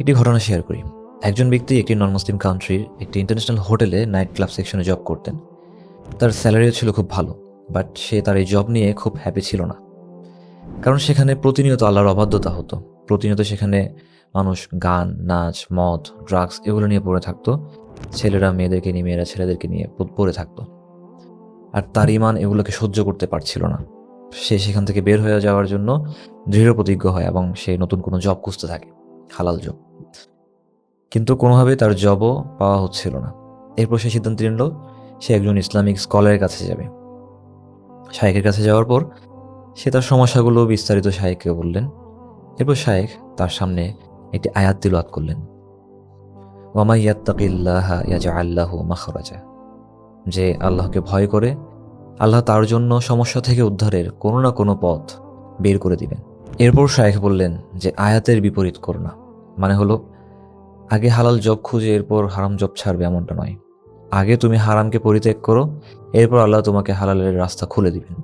একটি ঘটনা শেয়ার করি। একজন ব্যক্তি একটি নন মুসলিম কান্ট্রির একটি ইন্টারন্যাশনাল হোটেলে নাইট ক্লাব সেকশনে জব করতেন। তার স্যালারিও ছিল খুব ভালো বাট সে তার এই জব নিয়ে খুব হ্যাপি ছিল না। কারণ সেখানে প্রতিনিয়ত আল্লাহর অবাধ্যতা হতো। প্রতিনিয়ত সেখানে মানুষ গান, নাচ, মদ ড্রাগস এগুলো নিয়ে পড়ে থাকতো। ছেলেরা, মেয়েদেরকে নিয়ে, মেয়েরা ছেলেদেরকে নিয়ে পড়ে থাকতো। আর তার ইমান এগুলোকে সহ্য করতে পারছিল না। সে সেখান থেকে বের হয়ে যাওয়ার জন্য দৃঢ় প্রতিজ্ঞ হয় এবং সে নতুন কোনো জব খুঁজতে থাকে। হালাল জব কিন্তু কোনোভাবেই তার জবও পাওয়া হচ্ছিল না। এরপর সে সিদ্ধান্ত নিল, সে একজন ইসলামিক স্কলারের কাছে যাবে। শায়েকের কাছে যাওয়ার পর সে তার সমস্যাগুলো বিস্তারিত শায়েককে বললেন। এরপর শায়েক তার সামনে একটি আয়াত তিলাওয়াত করলেন। ইয়াত্তাকিল্লাহা ইয়াজআল্লাহু মাখরাজা যে আল্লাহকে ভয় করে, আল্লাহ তার জন্য সমস্যা থেকে উদ্ধারের কোনো না কোনো পথ বের করে দিবেন। এরপর শায়েখ বললেন যে আয়াতের বিপরীত করো না। মানে হলো আগে হালাল জব খুঁজে, এরপর হারাম জব ছাড়বে এমনটা নয়। আগে তুমি হারামকে পরিত্যাগ করো, এরপর আল্লাহ তোমাকে হালালের রাস্তা খুলে দিবেন।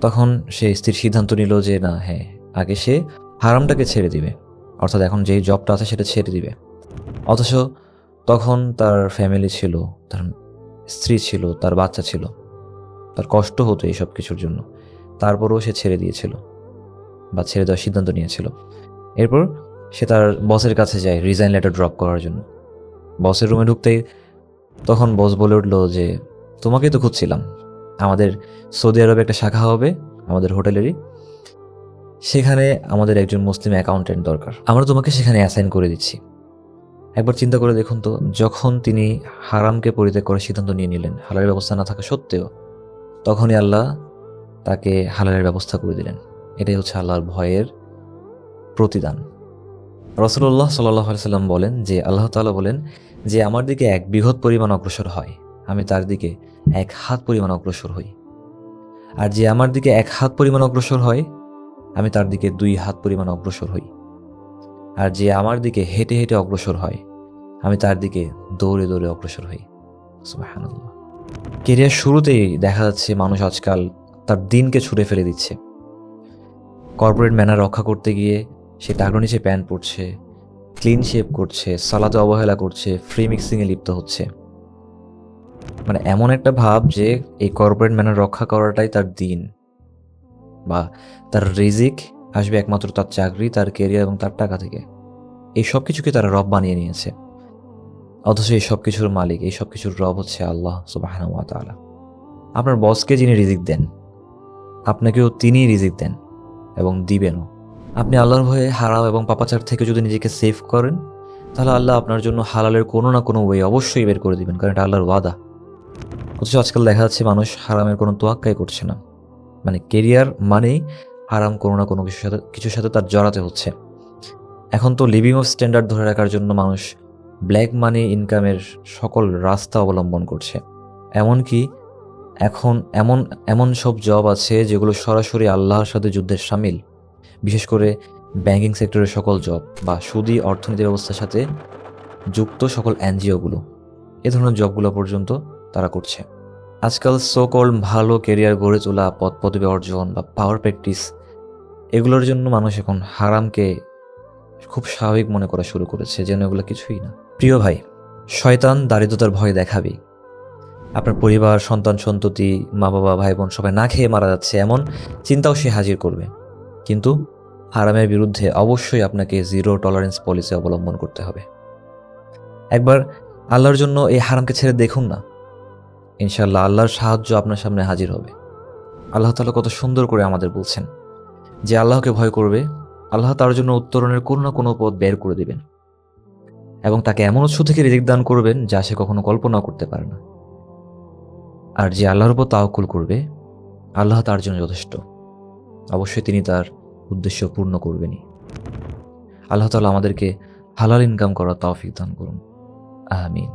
তখন সে স্ত্রীর সিদ্ধান্ত নিল যে, না হ্যাঁ আগে সে হারামটাকে ছেড়ে দিবে। অর্থাৎ এখন যেই জবটা আছে সেটা ছেড়ে দিবে। অথচ তখন তার ফ্যামিলি ছিল, তার স্ত্রী ছিল, তার বাচ্চা ছিল। তার কষ্ট হতো এই সব কিছুর জন্য। তারপরও সে ছেড়ে দিয়েছিল বা ছেড়ে দেওয়ার সিদ্ধান্ত নিয়েছিল। এরপর সে তার বসের কাছে যায় রিজাইন লেটার ড্রপ করার জন্য। বসের রুমে ঢুকতেই তখন বস বলে উঠল যে, তোমাকেই তো খুঁজছিলাম। আমাদের সৌদি আরবে একটা শাখা হবে, আমাদের হোটেলেরই। সেখানে আমাদের একজন মুসলিম অ্যাকাউন্টেন্ট দরকার। আমরা তোমাকে সেখানে অ্যাসাইন করে দিচ্ছি। একবার চিন্তা করে দেখুন তো, যখন তিনি হারামকে পরিত্যাগ করার সিদ্ধান্ত নিয়ে নিলেন, হালালের ব্যবস্থা না থাকা সত্ত্বেও, তখনই আল্লাহ তাকে হালালের ব্যবস্থা করে দিলেন। এটাই হচ্ছে আল্লাহর ভয়ের প্রতিদান। রসুল্লাহ সাল্লাহ সাল্লাম বলেন যে, আল্লাহ তালা বলেন যে, আমার দিকে এক বৃহৎ পরিমাণ অগ্রসর হয়, আমি তার দিকে এক হাত পরিমাণ অগ্রসর হই। আর যে আমার দিকে এক হাত পরিমাণ অগ্রসর হয়, আমি তার দিকে দুই হাত পরিমাণ অগ্রসর হই। আর যে আমার দিকে হেঁটে হেঁটে অগ্রসর হয়, আমি তার দিকে দৌড়ে দৌড়ে অগ্রসর হই। কেরিয়ার শুরুতেই দেখা যাচ্ছে মানুষ আজকাল তার দিনকে ছুড়ে ফেলে দিচ্ছে। কর্পোরেট ম্যানার রক্ষা করতে গিয়ে সে টাকর নিচে প্যান্ট পরছে ক্লিন শেপ করছে সালাতে অবহেলা করছে ফ্রি মিক্সিংয়ে লিপ্ত হচ্ছে। মানে এমন একটা ভাব যে এই কর্পোরেট ম্যানার রক্ষা করাটাই তার দিন বা তার রিজিক আসবে একমাত্র তার চাকরি, তার কেরিয়ার এবং তার টাকা থেকে। এই সব কিছুকে তারা রব বানিয়ে নিয়েছে। অথচ এই সব কিছুর মালিক, এই সব কিছুর রব হচ্ছে আল্লাহ সুবাহ আপনার বসকে যিনি রিজিক দেন, আপনাকেও তিনিই রিজিক দেন এবং দিবেনও। আপনি আল্লাহর ভয়ে হারাম এবং পাপাচার থেকে যদি নিজেকে সেভ করেন, তাহলে আল্লাহ আপনার জন্য হালালের কোনো না কোনো ওয়ে অবশ্যই বের করে দিবেন, কারণ এটা আল্লাহর ওয়াদা। অথচ আজকাল দেখা যাচ্ছে মানুষ হারামের কোনো তোয়াক্কাই করছে না। মানে কেরিয়ার মানেই হারাম কোনো না কোনো কিছুর সাথে কিছুর সাথে তার জড়াতে হচ্ছে। এখন তো লিভিং অফ স্ট্যান্ডার্ড ধরে রাখার জন্য মানুষ ব্ল্যাক মানি ইনকামের সকল রাস্তা অবলম্বন করছে। এমনকি এখন এমন এমন সব জব আছে যেগুলো সরাসরি আল্লাহর সাথে যুদ্ধের সামিল। বিশেষ করে ব্যাংকিং সেক্টরের সকল জব বা সুদী অর্থনীতি ব্যবস্থার সাথে যুক্ত সকল এনজিওগুলো, এ ধরনের জবগুলো পর্যন্ত তারা করছে। আজকাল সোকল ভালো কেরিয়ার গড়ে তোলা পদ পদবি অর্জন বা পাওয়ার প্র্যাকটিস এগুলোর জন্য মানুষ এখন হারামকে খুব স্বাভাবিক মনে করা শুরু করেছে, যেন এগুলো কিছুই না। প্রিয় ভাই, শয়তান দারিদ্রতার ভয় দেখাবেই আপনার পরিবার, সন্তান, সন্ততি মা বাবা ভাই বোন সবাই না খেয়ে মারা যাচ্ছে, এমন চিন্তাও সে হাজির করবে। কিন্তু হারামের বিরুদ্ধে অবশ্যই আপনাকে জিরো টলারেন্স পলিসি অবলম্বন করতে হবে। একবার আল্লাহর জন্য এই হারামকে ছেড়ে দেখুন না। ইনশাল্লাহ আল্লাহর সাহায্য আপনার সামনে হাজির হবে। আল্লাহ তালা কত সুন্দর করে আমাদের বলছেন যে আল্লাহকে ভয় করবে, আল্লাহ তার জন্য উত্তরণের কোনো না কোনো পথ বের করে দিবেন। এবং তাকে এমন উৎস থেকে রিজিক দান করবেন যা সে কখনো কল্পনাও করতে পারে না। আর যে আল্লাহর উপর তাওকুল করবে, আল্লাহ তার জন্য যথেষ্ট। অবশ্যই তিনি তার উদ্দেশ্য পূর্ণ করবেনই। আল্লাহ তালা আমাদেরকে হালাল ইনকাম করার তৌফিক দান করুন। আমিন।